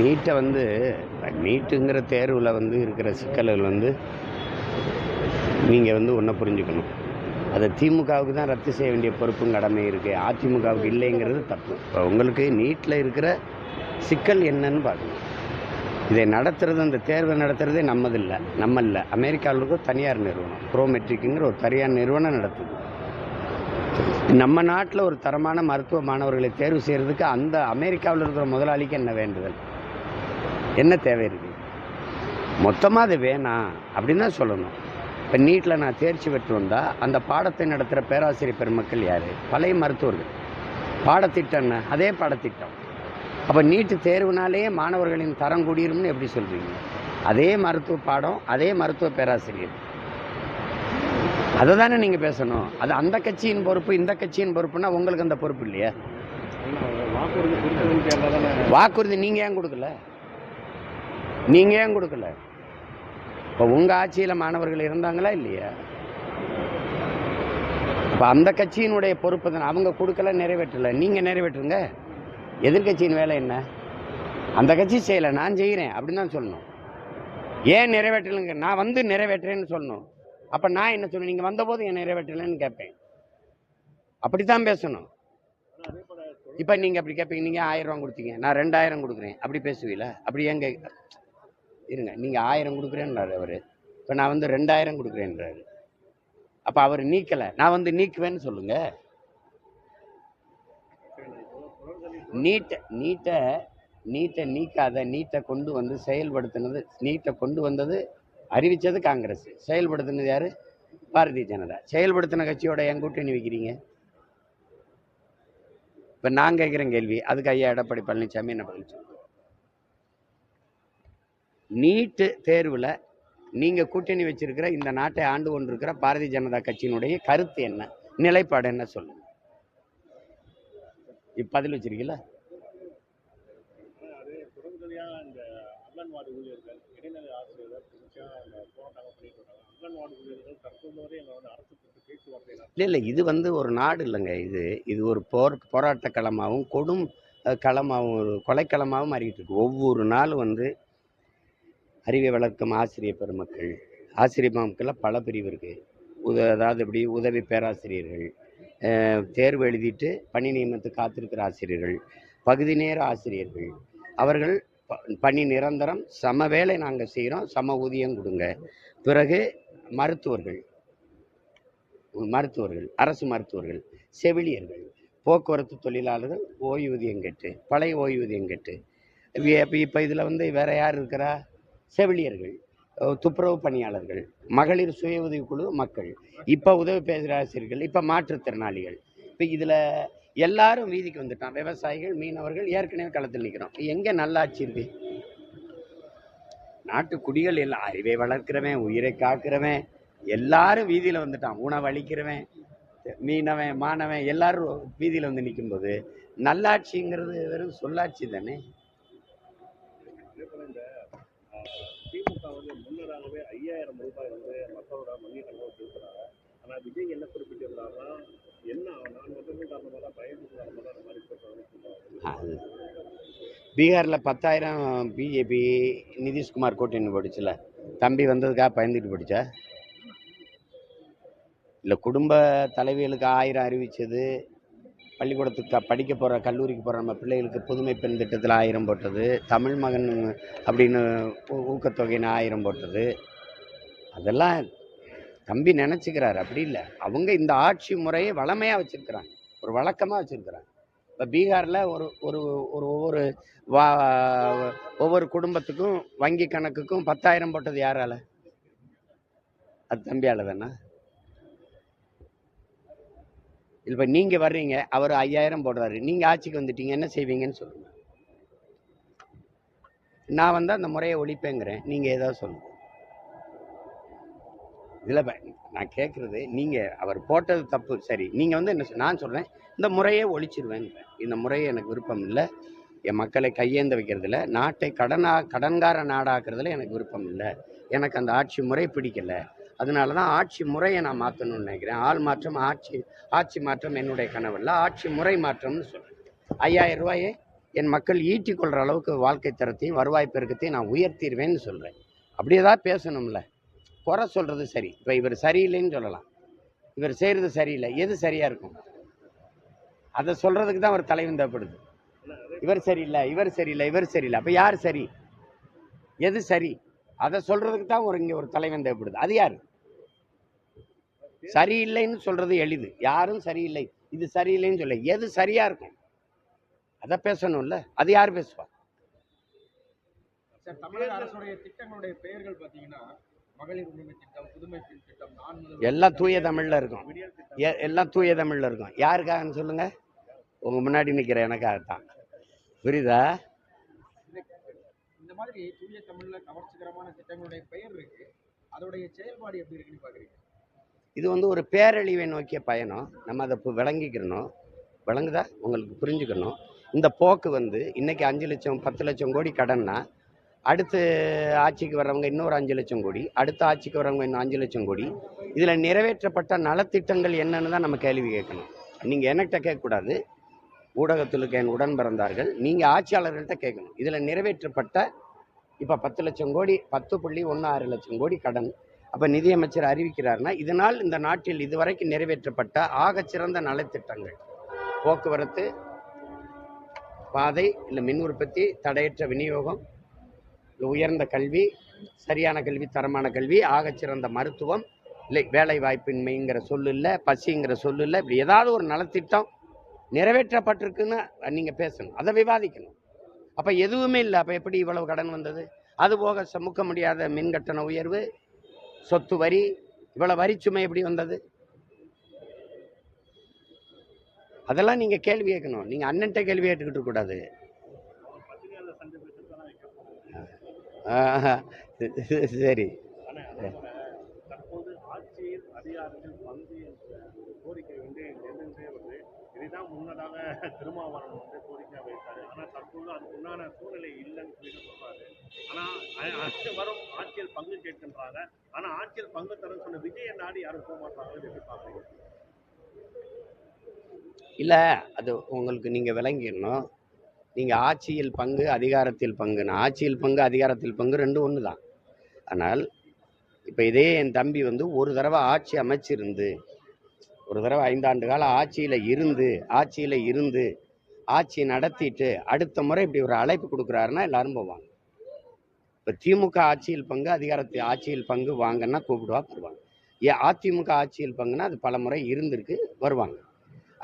நீட்டை வந்து நீட்டுங்கிற தேர்வில் வந்து இருக்கிற சிக்கல்கள் வந்து நீங்கள் வந்து ஒன்றை புரிஞ்சுக்கணும். அதை திமுகவுக்கு தான் ரத்து செய்ய வேண்டிய பொறுப்பும் கடமை இருக்குது அதிமுகவுக்கு இல்லைங்கிறது தப்பு. இப்போ உங்களுக்கு நீட்டில் இருக்கிற சிக்கல் என்னன்னு பார்க்கணும். இதை நடத்துறது அந்த தேர்வை நடத்துறதே நம்மதில்லை. நம்ம இல்லை அமெரிக்காவில் இருக்க தனியார் நிறுவனம். ப்ரோமெட்ரிக்குங்கிற ஒரு தனியார் நிறுவனம் நடத்துது. நம்ம நாட்டில் ஒரு தரமான மருத்துவ மாணவர்களை தேர்வு செய்கிறதுக்கு அந்த அமெரிக்காவில் இருக்கிற முதலாளிக்கு என்ன வேண்டுதல்? என்ன தேவை இருக்குது மொத்தமாக அது வேணாம் அப்படின்னு தான் சொல்லணும். இப்போ நீட்டில் நான் தேர்ச்சி பெற்று வந்தால் அந்த பாடத்தை நடத்துகிற பேராசிரியர் பெருமக்கள் யார்? பழைய மருத்துவர்கள். பாடத்திட்டம் என்ன? அதே பாடத்திட்டம். அப்போ நீட்டு தேர்வுனாலேயே மாணவர்களின் தரம் கூடிரும்னு எப்படி சொல்கிறீங்க அதே மருத்துவ பாடம் அதே மருத்துவ பேராசிரியர். அதை தானே நீங்கள் பேசணும். அது அந்த கட்சியின் பொறுப்பு இந்த கட்சியின் பொறுப்புனா உங்களுக்கு அந்த பொறுப்பு இல்லையா? வாக்குறுதி நீங்கள் ஏன் கொடுக்கல? நீங்கள் ஏன் கொடுக்கல? இப்போ உங்கள் ஆட்சியில் மாணவர்கள் இருந்தாங்களா இல்லையா? இப்போ அந்த கட்சியினுடைய பொறுப்பு தான். அவங்க கொடுக்கல நிறைவேற்றல. நீங்கள் நிறைவேற்றுங்க. எதிர்க்கட்சியின் வேலை என்ன? அந்த கட்சி செய்யலை நான் செய்கிறேன் அப்படின்னு தான் சொல்லணும். ஏன் நிறைவேற்றலைங்க? நான் வந்து நிறைவேற்றுறேன்னு சொல்லணும். அப்போ நான் என்ன சொல்லணும் நீங்கள் வந்தபோது ஏன் நிறைவேற்றலைன்னு கேட்பேன். அப்படி தான் பேசணும். இப்போ நீங்கள் அப்படி கேட்பீங்க. நீங்கள் ஆயிரம் ரூபா கொடுத்தீங்க. நான் ரெண்டாயிரம் கொடுக்குறேன். அப்படி பேசுவீல அப்படி ஏன் இருங்க நீங்கள் ஆயிரம் கொடுக்குறேன்றாரு அவர். இப்போ நான் வந்து ரெண்டாயிரம் கொடுக்குறேன்றாரு. அப்போ அவர் நீக்கலை. நான் வந்து நீக்குவேன்னு சொல்லுங்க. நீட்டை நீட்டை நீட்டை நீக்காத நீட்டை கொண்டு வந்து செயல்படுத்தினது நீட்டை கொண்டு வந்தது அறிவித்தது காங்கிரஸ். செயல்படுத்தினது யார்? பாரதிய ஜனதா. செயல்படுத்தின கட்சியோட என் கூட்டணி வைக்கிறீங்க? இப்போ நான் கேட்குறேன் கேள்வி. அதுக்கு ஐயா எடப்பாடி பழனிசாமி என்ன பதில் சொல்லுங்க நீட்டு தேர்வில் நீங்கள் கூட்டணி வச்சிருக்கிற இந்த நாட்டை ஆண்டு கொண்டிருக்கிற பாரதிய ஜனதா கட்சியினுடைய கருத்து என்ன? நிலைப்பாடு என்ன சொல்லுங்க. இப்போ பதில் வச்சிருக்கீங்களா? அங்கன்வாடி ஊழியர்கள் இடைநிலை ஆசிரியர்கள் இல்லை இல்லை இது வந்து ஒரு நாடு இல்லைங்க. இது இது ஒரு போர் போராட்ட களமாகவும் கொடும் களமாகவும் ஒரு கொலைக்களமாகவும் மாறிக்கிட்டு இருக்கு. ஒவ்வொரு நாளும் வந்து அறிவை வளர்க்கும் ஆசிரியர் பெருமக்கள். ஆசிரியர் பெருமக்களில் பல பிரிவு இருக்குது உத அதாவது இப்படி உதவி பேராசிரியர்கள் தேர்வு எழுதிட்டு பணி நியமனத்துக்கு காத்திருக்கிற ஆசிரியர்கள் பகுதி நேர ஆசிரியர்கள். அவர்கள் ப- பணி நிரந்தரம் சம வேலை நாங்கள் செய்கிறோம் சம ஊதியம் கொடுங்க. பிறகு மருத்துவர்கள் மருத்துவர்கள் அரசு மருத்துவர்கள் செவிலியர்கள் போக்குவரத்து தொழிலாளர்கள் ஓய்வூதியம் கெட்டு பழைய ஓய்வூதியம் கெட்டு. இப்போ இப்போ இதில் வந்து வேறு யார் இருக்கிறா? செவிலியர்கள் துப்புரவு பணியாளர்கள் மகளிர் சுய உதவிக்குழு மக்கள். இப்போ உதவி பேராசிரியர்கள் இப்போ மாற்றுத்திறனாளிகள். இப்போ இதில் எல்லாரும் வீதிக்கு வந்துட்டான். விவசாயிகள் மீனவர்கள் ஏற்கனவே களத்தில் நிற்கிறோம் எங்கே நல்லாட்சி இருக்கு நாட்டு குடிகள் எல்லாம் அறிவை வளர்க்கிறவன் உயிரை காக்கிறவன் எல்லாரும் வீதியில் வந்துட்டான். உணவு அளிக்கிறவன் மீனவன் மாணவன் எல்லாரும் வீதியில் வந்து நிற்கும்போது நல்லாட்சிங்கிறது வெறும் சொல்லாட்சி தானே அதே போல இந்த ஆஹ், திமுக வந்து முன்னதாகவே ஐயாயிரம் ரூபாய் வந்து மக்களோட வங்கி கணக்கு கொடுக்குறாங்க ஆனால் விஜய் என்ன குறிப்பிட்டிருந்தாருன்னா என்ன நான் வந்ததும் காரணமாக தான் பயந்து காரணமாக தான் மாதிரி சொல்கிறாங்க பீகாரில் பத்தாயிரம் பிஜேபி நிதிஷ்குமார் கூட்டணி போட்டுச்சுல தம்பி வந்ததுக்காக பயந்துட்டு போட்டுச்சா இல்லை குடும்ப தலைவிகளுக்கு ஆயிரம் அறிவிச்சது. பள்ளிக்கூடத்துக்கு படிக்க போகிற கல்லூரிக்கு போகிற நம்ம பிள்ளைகளுக்கு புதுமை பெண் திட்டத்தில் ஆயிரம் போட்டது தமிழ் மகன் அப்படின்னு ஊ- ஊக்கத்தொகைன்னு ஆயிரம் போட்டது. அதெல்லாம் தம்பி நினச்சிக்கிறாரு. அப்படி இல்லை. அவங்க இந்த ஆட்சி முறையை வளமையாக வச்சுருக்கிறாங்க. ஒரு வழக்கமாக வச்சுருக்கிறாங்க. இப்போ பீகாரில் ஒரு ஒரு ஒரு ஒவ்வொரு வா ஒவ்வொரு குடும்பத்துக்கும் வங்கி கணக்குக்கும் பத்தாயிரம் போட்டது யாரால? அது தம்பியால் தானே? இப்போ நீங்கள் வர்றீங்க அவர் ஐயாயிரம் போடுறாரு. நீங்கள் ஆட்சிக்கு வந்துட்டீங்க என்ன செய்வீங்கன்னு சொல்லுங்கள் நான் வந்து அந்த முறையை ஒழிப்பேங்கிறேன். நீங்கள் ஏதாவது சொல்லுங்கள் இதில் நான் கேட்குறது நீங்கள் அவர் போட்டது தப்பு. சரி நீங்கள் வந்து என்ன நான் சொல்கிறேன் இந்த முறையை ஒழிச்சிருவேங்கிறேன். இந்த முறையை எனக்கு விருப்பம் இல்லை. என் மக்களை கையேந்த வைக்கிறதுல நாட்டை கடனா கடன்கார நாடாக்குறதுல எனக்கு விருப்பம் இல்லை. எனக்கு அந்த ஆட்சி முறை பிடிக்கல. அதனால தான் ஆட்சி முறையை நான் மாற்றணும்னு நினைக்கிறேன். ஆள் மாற்றம் ஆட்சி ஆட்சி மாற்றம் என்னுடைய கனவு இல்லை. ஆட்சி முறை மாற்றம்னு சொல்கிறேன் ஐயாயிரம் ரூபாயை என் மக்கள் ஈட்டிக்கொள்கிற அளவுக்கு வாழ்க்கை தரத்தையும் வருவாய் பெருக்கத்தையும் நான் உயர்த்திடுவேன்னு சொல்கிறேன் அப்படி தான் பேசணும்ல. குறை சொல்கிறது சரி. இப்போ இவர் சரியில்லைன்னு சொல்லலாம். இவர் செய்கிறது சரியில்லை. எது சரியாக இருக்கும்? அதை சொல்கிறதுக்கு தான் ஒரு தலைவன் தேவைப்படுது. இவர் சரியில்லை இவர் சரியில்லை இவர் சரியில்லை. அப்போ யார் சரி? எது சரி? அதை சொல்கிறதுக்கு தான் ஒரு இங்கே ஒரு தலைவன் தேவைப்படுது. அது யார்? சரியில்லைன்னு சொல்கிறது எளிது. யாரும் சரியில்லை. இது சரியில்லைன்னு சொல்ல. எது சரியாக இருக்கும்? அதை பேசணும்ல. அது யார் பேசுவா? எல்லாம் தூய தமிழில் இருக்கும். எல்லாம் தூய தமிழில் இருக்கும். யாருக்காகன்னு சொல்லுங்க? உங்க முன்னாடி நிற்கிற எனக்காகத்தான். புரியுதா? இந்த மாதிரி தூய தமிழ்ல கவர்ச்சிகரமான திட்டங்களுடைய பெயர் இருக்கு. அதோடைய செயல்பாடு எப்படி இருக்குன்னு பாக்குறீங்க இது வந்து ஒரு பேரழிவை நோக்கிய பயணம். நம்ம அதை விளங்கிக்கணும். விளங்கிக்கிறணும் விளங்குதா? உங்களுக்கு புரிஞ்சுக்கணும். இந்த போக்கு வந்து இன்னைக்கு அஞ்சு லட்சம் பத்து லட்சம் கோடி கடன்னா அடுத்து ஆட்சிக்கு வர்றவங்க இன்னொரு அஞ்சு லட்சம் கோடி அடுத்த ஆட்சிக்கு வர்றவங்க இன்னும் அஞ்சு லட்சம் கோடி. இதில் நிறைவேற்றப்பட்ட நலத்திட்டங்கள் என்னன்னு தான் நம்ம கேள்வி கேட்கணும். நீங்கள் என்கிட்ட கேட்கக்கூடாது. ஊடகத்திலுக்கு என் உடன் பிறந்தார்கள். நீங்கள் ஆட்சியாளர்கள்ட்ட கேட்கணும். இதில் நிறைவேற்றப்பட்ட இப்போ பத்து லட்சம் கோடி பத்து புள்ளி ஒன்று ஆறு லட்சம் கோடி கடன். அப்போ நிதியமைச்சர் அறிவிக்கிறார்னா இதனால் இந்த நாட்டில் இதுவரைக்கும் நிறைவேற்றப்பட்ட ஆகச்சிறந்த நலத்திட்டங்கள். போக்குவரத்து பாதை இல்லை மின் உற்பத்தி தடையற்ற விநியோகம் உயர்ந்த கல்வி சரியான கல்வி தரமான கல்வி ஆகச்சிறந்த மருத்துவம் இல்லை வேலை வாய்ப்பின்மைங்கிற சொல்லு இல்லை பசிங்கிற சொல்லு இல்லை இப்படி ஏதாவது ஒரு நலத்திட்டம் நிறைவேற்றப்பட்டிருக்குன்னு நீங்கள் பேசணும். அதை விவாதிக்கணும். அப்போ எதுவுமே இல்லை. அப்போ எப்படி இவ்வளவு கடன் வந்தது? அதுபோக சமுக்க முடியாத மின் கட்டண உயர்வு சொத்து வரி இவ்வளவு வரிச்சுமை எப்படி வந்தது? அதெல்லாம் நீங்கள் கேள்வி கேட்கணும். நீங்கள் அண்ணன்ட்ட கேள்வி கேட்டுக்கிட்டு கூடாது. சரி ஆனா அதோட தற்போது ஆட்சியில் அதிகாரத்தில் பங்கு என்ற கோரிக்கை வந்து நெருங்கிட்டே வருது இதுதான் முன்னதாக திருமாவளவன் வந்து கோரிக்கையாக வைத்தார். ஆனால் தற்போது அதுக்கு உண்டான சூழ்நிலை இல்லைன்னு சொல்லி சொல்றாரு. ஆனால் அடுத்து வரும் ஆட்சியில் பங்கு கேட்கின்றாங்க. ஆனால் ஆட்சியில் பங்கு தரேன்னு சொன்ன விஜய நாடு யாரும் போக மாட்டாங்கன்னு எப்படி பாக்குறீங்க அது உங்களுக்கு நீங்கள் விளங்கிடணும். நீங்கள் ஆட்சியில் பங்கு அதிகாரத்தில் பங்குன்னு. ஆட்சியில் பங்கு அதிகாரத்தில் பங்கு ரெண்டும் ஒன்று தான் ஆனால் இப்போ இதே என் தம்பி வந்து ஒரு தடவை ஆட்சி அமைச்சிருந்து ஒரு தடவை ஐந்தாண்டு கால ஆட்சியில் இருந்து ஆட்சியில் இருந்து ஆட்சி நடத்திட்டு அடுத்த முறை இப்படி ஒரு அழைப்பு கொடுக்குறாருன்னா எல்லாரும் போவாங்க. இப்போ திமுக ஆட்சியில் பங்கு அதிகாரத்தை ஆட்சியில் பங்கு வாங்கன்னா கூப்பிடுவா வருவாங்க. ஏன் அதிமுக ஆட்சியில் பங்குனா அது பல முறை இருந்திருக்கு வருவாங்க.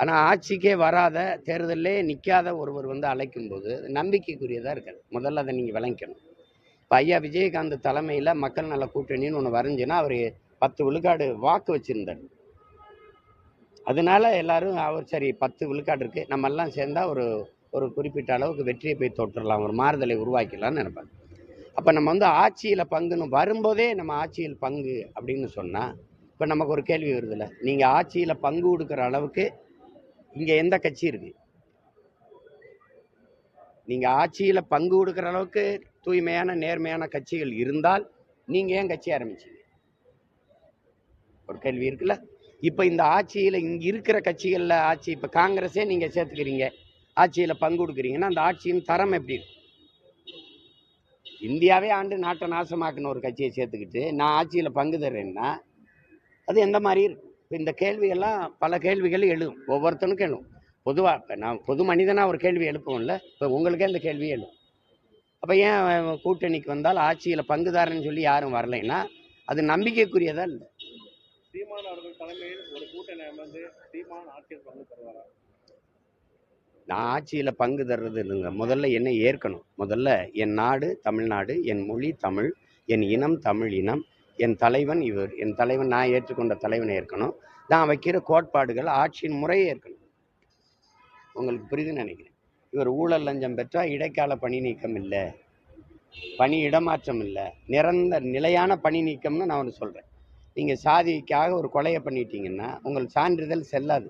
ஆனால் ஆட்சிக்கே வராத தேர்தலே நிற்காத ஒருவர் வந்து அழைக்கும்போது நம்பிக்கைக்குரியதாக இருக்காது முதல்ல அதை நீங்கள் விளங்கிக்கணும் இப்போ ஐயா விஜயகாந்த் தலைமையில் மக்கள் நல கூட்டணின்னு ஒன்று வரைஞ்சுன்னா அவர் பத்து விழுக்காடு வாக்கு வச்சுருந்தார். அதனால எல்லாரும் அவர் சரி பத்து விழுக்காடு இருக்குது நம்ம எல்லாம் சேர்ந்தா ஒரு ஒரு குறிப்பிட்ட அளவுக்கு வெற்றியை போய் தொட்டுறலாம் ஒரு மாறுதலை உருவாக்கலாம்னு நினைப்பாங்க அப்போ நம்ம வந்து ஆட்சியில் பங்குன்னு வரும்போதே நம்ம ஆட்சியில் பங்கு அப்படின்னு சொன்னால் இப்போ நமக்கு ஒரு கேள்வி வருதுல்ல. நீங்கள் ஆட்சியில் பங்கு கொடுக்குற அளவுக்கு இங்கே எந்த கட்சி இருக்குது நீங்கள் ஆட்சியில் பங்கு கொடுக்குற அளவுக்கு தூய்மையான நேர்மையான கட்சிகள் இருந்தால் நீங்கள் ஏன் கட்சி ஆரம்பிச்சீங்க? ஒரு கேள்வி இருக்குல்ல? இப்போ இந்த ஆட்சியில் இங்கே இருக்கிற கட்சிகளில் ஆட்சி இப்போ காங்கிரஸே நீங்கள் சேர்த்துக்கிறீங்க. ஆட்சியில் பங்கு கொடுக்குறீங்கன்னா அந்த ஆட்சியின் தரம் எப்படி இருக்கும்? இந்தியாவே ஆண்டு நாட்டை நாசமாக்குன ஒரு கட்சியை சேர்த்துக்கிட்டு நான் ஆட்சியில் பங்கு தர்றேன்னா அது எந்த மாதிரி இருக்கும்? இப்போ இந்த கேள்விகள்லாம் பல கேள்விகள் எழும். ஒவ்வொருத்தனுக்கும் எழும். பொதுவாக இப்போ நான் பொது மனிதனாக ஒரு கேள்வி எழுப்புவோம்ல இப்போ உங்களுக்கே இந்த கேள்வி எழுதும் அப்போ ஏன் கூட்டணிக்கு வந்தால் ஆட்சியில் பங்குதாரன்னு சொல்லி யாரும் வரலைன்னா அது நம்பிக்கைக்குரியதாக இல்லை? சீமான் அவர்கள் தலைமையில் ஒரு கூட்டணி அமர்ந்து சீமான் ஆட்சியில் பங்கு தருவாரா? நான் ஆட்சியில் பங்கு தர்றது இல்லைங்க. முதல்ல என்னை ஏற்கணும். முதல்ல என் நாடு தமிழ்நாடு என் மொழி தமிழ் என் இனம் தமிழ் இனம் என் தலைவன் இவர் என் தலைவன் நான் ஏற்றுக்கொண்ட தலைவனை ஏற்கணும். நான் வைக்கிற கோட்பாடுகள் ஆட்சியின் முறையை ஏற்கணும். உங்களுக்கு புரியுதுன்னு நினைக்கிறேன். இவர் ஊழல் லஞ்சம் பெற்றால் இடைக்கால பணி நீக்கம் இல்லை. பணி இடமாற்றம் இல்லை. நிரந்தர நிலையான பணி நீக்கம்னு நான் ஒன்று சொல்கிறேன் நீங்கள் சாதிக்காக ஒரு கொலையை பண்ணிட்டீங்கன்னா உங்கள் சான்றிதழ் செல்லாது.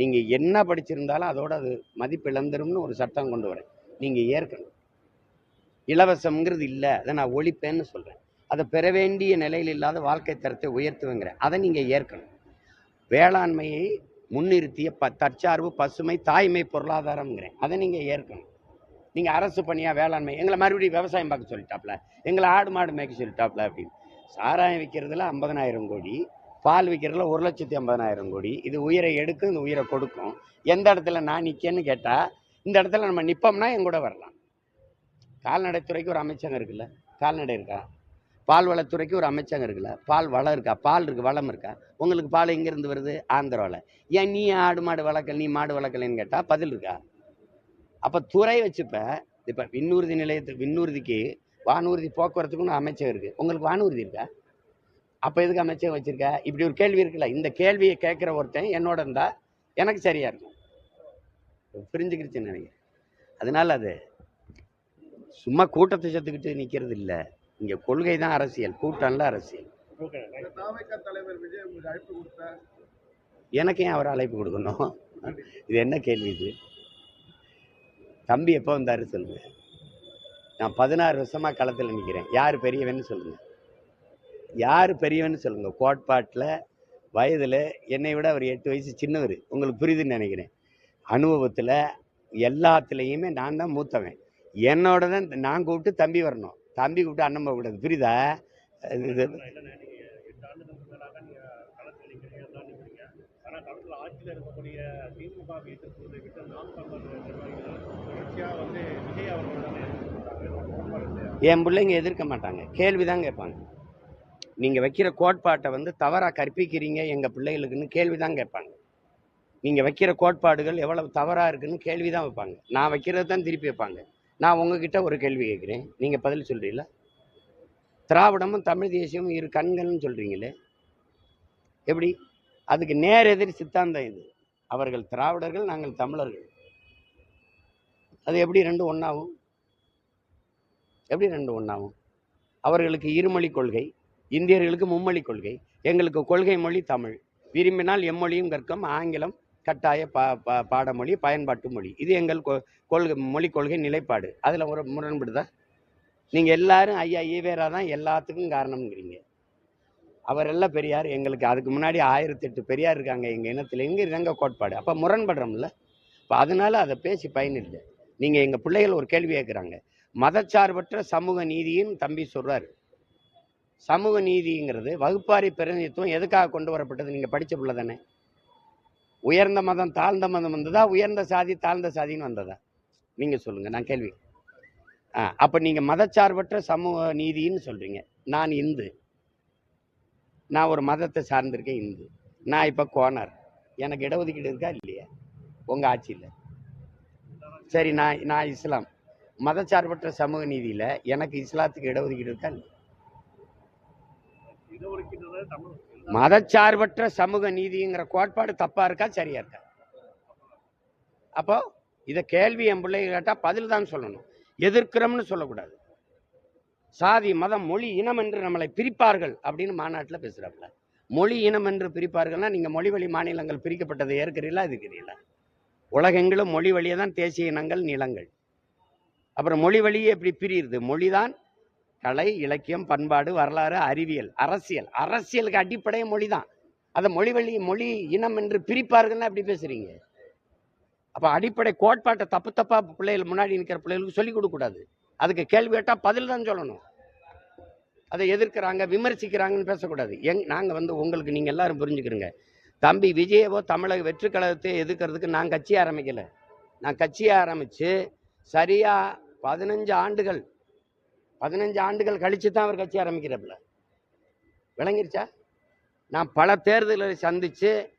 நீங்கள் என்ன படிச்சிருந்தாலும் அதோட அது மதிப்பு இழந்துரும்னு ஒரு சட்டம் கொண்டு வரேன். நீங்கள் ஏற்கணும். இலவசம்ங்கிறது இல்லை. அதை நான் ஒழிப்பேன்னு சொல்கிறேன் அதை பெற வேண்டிய நிலையில் இல்லாத வாழ்க்கை தரத்தை உயர்த்துவேங்கிறேன். அதை நீங்கள் ஏற்கணும். வேளாண்மையை முன்னிறுத்திய ப தற்சார்பு பசுமை தாய்மை பொருளாதாரம்ங்கிறேன். அதை நீங்கள் ஏற்கணும். நீங்கள் அரசு பணியாக வேளாண்மை எங்களை மறுபடியும் விவசாயம் பார்க்க சொல்லிட்டாப்ல. எங்களை ஆடு மாடு மேய்க்க சொல்லிட்டாப்ல அப்படின்னு. சாராயம் விற்கிறதுல ஐம்பதனாயிரம் கோடி பால் விற்கிறதுல ஒரு லட்சத்தி ஐம்பதனாயிரம் கோடி. இது உயிரை எடுக்கும் இந்த உயிரை கொடுக்கும். எந்த இடத்துல நான் நிற்கேன்னு கேட்டால் இந்த இடத்துல நம்ம நிற்போம்னா என் கூட வரலாம். கால்நடைத்துறைக்கு ஒரு அமைச்சகம் இருக்குல்ல? கால்நடை இருக்கா? பால் வளத்துறைக்கு ஒரு அமைச்சகம் இருக்குல்ல? பால் வளம் இருக்கா? பால் இருக்கு வளம் இருக்கா? உங்களுக்கு பால் எங்கேருந்து வருது? ஆந்திராவில் ஏன் நீ ஆடு மாடு வளர்க்கல நீ மாடு வளர்க்கலன்னு கேட்டால் பதில் இருக்கா? அப்போ துறை வச்சுப்ப இப்போ விண்ணூர்தி நிலையத்து விண்ணூர்திக்கு வானூர்தி போக்குவரத்துக்குன்னு அமைச்சகம் இருக்குது உங்களுக்கு வானூர்தி இருக்கா? அப்போ எதுக்கு அமைச்சகம் வச்சிருக்க? இப்படி ஒரு கேள்வி இருக்குல்ல. இந்த கேள்வியை கேட்குற ஒருத்தன் என்னோட இருந்தா எனக்கு சரியா இருக்கும். புரிஞ்சுக்கிடுச்சுன்னு நினைக்கிறேன் அதனால அது சும்மா கூட்டத்தை சேர்த்துக்கிட்டு நிற்கிறது இல்லை. இங்கே கொள்கை தான் அரசியல். கூட்டம்ல அரசியல். ஓகே இந்த தாவேக்கா தலைவர் விஜய் உங்களுக்கு அழைப்பு கொடுத்த? எனக்கு ஏன் அவர் அழைப்பு கொடுக்கணும்? இது என்ன கேள்வி இது? தம்பி எப்போ வந்தாரு சொல்லுங்க. நான் பதினாறு வருஷமாக களத்தில் நிற்கிறேன் யார் பெரியவன்னு சொல்லுங்கள் யார் பெரியவன்னு சொல்லுங்கள் கோட்பாட்டில் வயதில் என்னை விட அவர் எட்டு வயசு சின்னவர். உங்களுக்கு புரியுதுன்னு நினைக்கிறேன். அனுபவத்தில் எல்லாத்துலேயுமே நான் தான் மூத்தவன். என்னோட தான் நான் கூப்பிட்டு தம்பி வரணும். தம்பி கூப்பிட்டு அண்ணன் போகக்கூடாது புரியுதா? இது ஆட்சியில் இருக்கக்கூடிய திமுக விட்டு நாம் தமிழர் வந்து விஜய் அவர்கள் என் பிள்ளைங்க எதிர்க்க மாட்டாங்க. கேள்வி தான் கேட்பாங்க. நீங்கள் வைக்கிற கோட்பாட்டை வந்து தவறாக கற்பிக்கிறீங்க எங்கள் பிள்ளைகளுக்குன்னு கேள்வி தான் கேட்பாங்க. நீங்கள் வைக்கிற கோட்பாடுகள் எவ்வளவு தவறாக இருக்குன்னு கேள்வி தான் வைப்பாங்க. நான் வைக்கிறது தான் திருப்பி வைப்பாங்க. நான் உங்ககிட்ட ஒரு கேள்வி கேட்குறேன். நீங்கள் பதில் சொல்கிறீங்களா திராவிடமும் தமிழ் தேசியமும் இரு கண்கள்னு சொல்கிறீங்களே எப்படி? அதுக்கு நேர் எதிர் சித்தாந்தம் இது. அவர்கள் திராவிடர்கள் நாங்கள் தமிழர்கள். அது எப்படி ரெண்டும் ஒன்றாகும் எப்படி ரெண்டு ஒன்றாகும் அவர்களுக்கு இருமொழி கொள்கை இந்தியர்களுக்கு மும்மொழி கொள்கை எங்களுக்கு கொள்கை மொழி தமிழ். விரும்பினால் எம்மொழியும் கற்கும் ஆங்கிலம் கட்டாய பா பா பாடமொழி பயன்பாட்டு மொழி. இது எங்கள் கொ கொள்கை மொழி கொள்கை நிலைப்பாடு. அதில் ஒரு முரண்படுதா? நீங்கள் எல்லாரும் ஐயா ஈவேரா தான் எல்லாத்துக்கும் காரணம்ங்கிறீங்க. அவரெல்லாம் பெரியார் எங்களுக்கு அதுக்கு முன்னாடி ஆயிரத்தெட்டு பெரியார் இருக்காங்க எங்கள் இனத்தில். எங்கே எங்கள் கோட்பாடு. அப்போ முரண்படுறோம்ல? இப்போ அதனால அதை பேசி பயனில்லை. நீங்கள் எங்கள் பிள்ளைகள் ஒரு கேள்வி கேட்குறாங்க மதச்சார்பற்ற சமூக நீதியும் தம்பி சொல்கிறார் சமூக நீதிங்கிறது வகுப்பாரி பிரதிநிதித்துவம் எதுக்காக கொண்டு வரப்பட்டது? நீங்கள் படித்த பிள்ளை தானே. உயர்ந்த மதம் தாழ்ந்த மதம் வந்ததா? உயர்ந்த சாதி தாழ்ந்த சாதின்னு வந்ததா? நீங்கள் சொல்லுங்கள் நான் கேள்வி. ஆ அப்போ நீங்கள் மதச்சார்பற்ற சமூக நீதின்னு சொல்கிறீங்க நான் இந்து. நான் ஒரு மதத்தை சார்ந்திருக்கேன் இந்து. நான் இப்போ கோனார் எனக்கு இடஒதுக்கீடு இருக்கா இல்லையா? உங்கள் ஆட்சியில். சரி நான் நான் இஸ்லாம். மதச்சார்பற்ற சமூக நீதியில எனக்கு இஸ்லாத்துக்கு இடஒதுக்கீடு இருக்கா மதச்சார்பற்ற சமூக நீதிங்கிற கோட்பாடு தப்பா இருக்கா சரியா இருக்கா? அப்போ இதை கேள்வி என் பிள்ளைங்க கேட்டா பதில் தான் சொல்லணும். எதிர்க்கிறோம்னு சொல்லக்கூடாது. சாதி மதம் மொழி இனம் என்று நம்மளை பிரிப்பார்கள் அப்படின்னு மாநாட்டில் பேசுறாப்புல. மொழி இனம் என்று பிரிப்பார்கள்னா நீங்க மொழி வழி மாநிலங்கள் பிரிக்கப்பட்டதை ஏற்கிறீங்களா எதுக்கிறீங்களா உலகெங்கிலும் மொழி வழியே தான் தேசிய இனங்கள் நிலங்கள். அப்புறம் மொழி வழியே எப்படி பிரியுது மொழிதான் கலை இலக்கியம் பண்பாடு வரலாறு அறிவியல் அரசியல். அரசியலுக்கு அடிப்படையே மொழி தான் அதை மொழி வழி மொழி இனம் என்று பிரிப்பார்கள்னா எப்படி பேசுறீங்க? அப்போ அடிப்படை கோட்பாட்டை தப்பு தப்பா பிள்ளைகள் முன்னாடி நிற்கிற பிள்ளைகளுக்கு சொல்லிக் கொடுக்கக்கூடாது அதுக்கு கேள்வி கேட்டால் பதில் தான் சொல்லணும். அதை எதிர்க்கிறாங்க விமர்சிக்கிறாங்கன்னு பேசக்கூடாது. எங் நாங்கள் வந்து உங்களுக்கு நீங்கள் எல்லாரும் புரிஞ்சுக்கிறீங்க. தம்பி விஜயவோ தமிழக வெற்றி கழகத்தை எதிர்க்கிறதுக்கு நான் கட்சி ஆரம்பிக்கலை. நான் கட்சியை ஆரம்பித்து சரியாக பதினஞ்சு ஆண்டுகள் பதினஞ்சு ஆண்டுகள் கழித்து தான் அவர் கட்சி ஆரம்பிக்கிறப்பல. விளங்கிருச்சா? நான் பல தேர்தல்களை சந்தித்து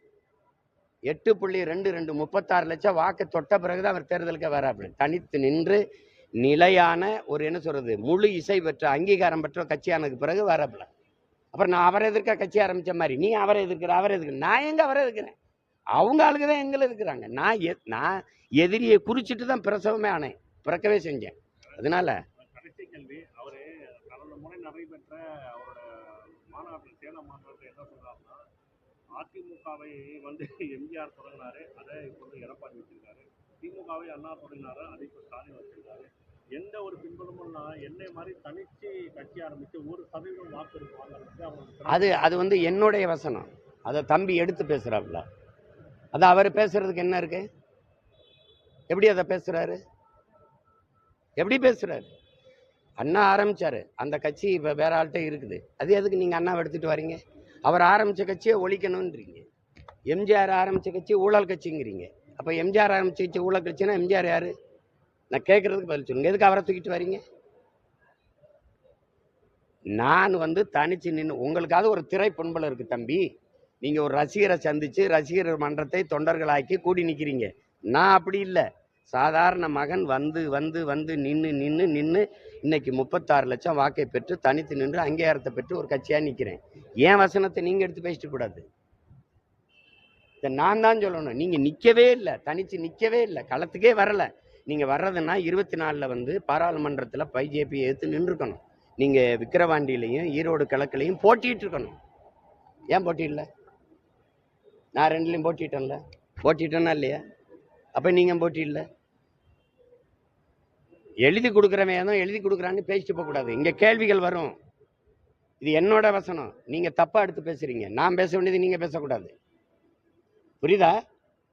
எட்டு புள்ளி ரெண்டு ரெண்டு முப்பத்தாறு லட்சம் வாக்கு தொட்ட பிறகு தான் அவர் தேர்தலுக்கு வராப்பில். தனித்து நின்று நிலையான ஒரு என்ன சொல்கிறது முழு இசை பெற்ற அங்கீகாரம் பெற்ற கட்சியானதுக்கு பிறகு வராப்பில். அப்புறம் நான் அவரை எதிர்க்க கட்சி ஆரம்பித்த மாதிரி நீ அவரை எதிர்க்கிற அவரை எதிர்க்கிற நான் எங்கே அவரை எதிர்க்கிறேன்? அவங்க ஆளுங்க தான் எங்களை இருக்கிறாங்க நான் எ- நான் எதிரியை குறிச்சிட்டு தான் பிரசவமே ஆனேன். பிறக்கவே செஞ்சேன். அதனால அதிமுகவை வந்து எம்ஜிஆர் தொடங்கினாரு அதை இப்போ வந்து எடப்பாடி வச்சிருக்காரு. திமுகவை அண்ணா தொடங்கினாரு அதை இப்போ ஸ்டாலின் வச்சிருக்காரு. எந்த ஒரு பின்புலமும் நான் என்னை மாதிரி தனிச்சு கட்சி ஆரம்பிச்சு ஒரு சதவீதம் வாக்கு இருக்கு அது அது வந்து என்னுடைய வசனம். அதை தம்பி எடுத்து பேசுறாப்புல. அது அவர் பேசுறதுக்கு என்ன இருக்கு? எப்படி அதை பேசுறாரு? எப்படி பேசுகிறாரு அண்ணா ஆரம்பித்தார் அந்த கட்சி இப்போ வேற ஆள்கிட்ட இருக்குது. அது எதுக்கு நீங்கள் அண்ணாவை எடுத்துகிட்டு வரீங்க? அவர் ஆரம்பிச்ச கட்சியை ஒழிக்கணுன்றீங்க எம்ஜிஆர் ஆரம்பிச்ச கட்சி ஊழல் கட்சிங்கிறீங்க. அப்போ எம்ஜிஆர் ஆரம்பிச்ச கட்சி ஊழல் கட்சினா எம்ஜிஆர் யார்? நான் கேட்குறதுக்கு பதில் சொல்லுங்க. எதுக்கு அவரை தூக்கிட்டு வரீங்க? நான் வந்து தனிச்சு நின்று உங்களுக்காவது ஒரு திரை பண்புல இருக்குது தம்பி. நீங்கள் ஒரு ரசிகரை சந்தித்து ரசிகர் மன்றத்தை தொண்டர்களாக்கி கூடி நிற்கிறீங்க நான் அப்படி இல்லை. சாதாரண மகன் வந்து வந்து வந்து நின்று நின்று நின்று இன்னைக்கு முப்பத்தாறு லட்சம் வாக்கை பெற்று தனித்து நின்று அங்கீகாரத்தை பெற்று ஒரு கட்சியாக நிற்கிறேன் ஏன் வசனத்தை நீங்கள் எடுத்து பேசிட்டு கூடாது. இதை நான் தான் சொல்லணும். நீங்கள் நிற்கவே இல்லை. தனித்து நிற்கவே இல்லை. களத்துக்கே வரலை. நீங்கள் வர்றதுன்னா இருபத்தி நாலில் வந்து பாராளுமன்றத்தில் பைஜேபி எதிர்த்து நின்றுக்கணும். நீங்கள் விக்கிரவாண்டியிலையும் ஈரோடு கிழக்குலையும் போட்டிகிட்டு இருக்கணும். ஏன் போட்டியிடல? நான் ரெண்டுலேயும் போட்டிட்டேன்ல. போட்டிட்டேன்னா இல்லையா? அப்போ நீங்கள் போட்டியிடல எழுதி கொடுக்குறவன் ஏதோ எழுதி கொடுக்குறான்னு பேசிட்டு போகக்கூடாது இங்கே கேள்விகள் வரும். இது என்னோட வசனம். நீங்கள் தப்பாக எடுத்து பேசுறீங்க. நான் பேச வேண்டியது நீங்கள் பேசக்கூடாது. புரியுதா?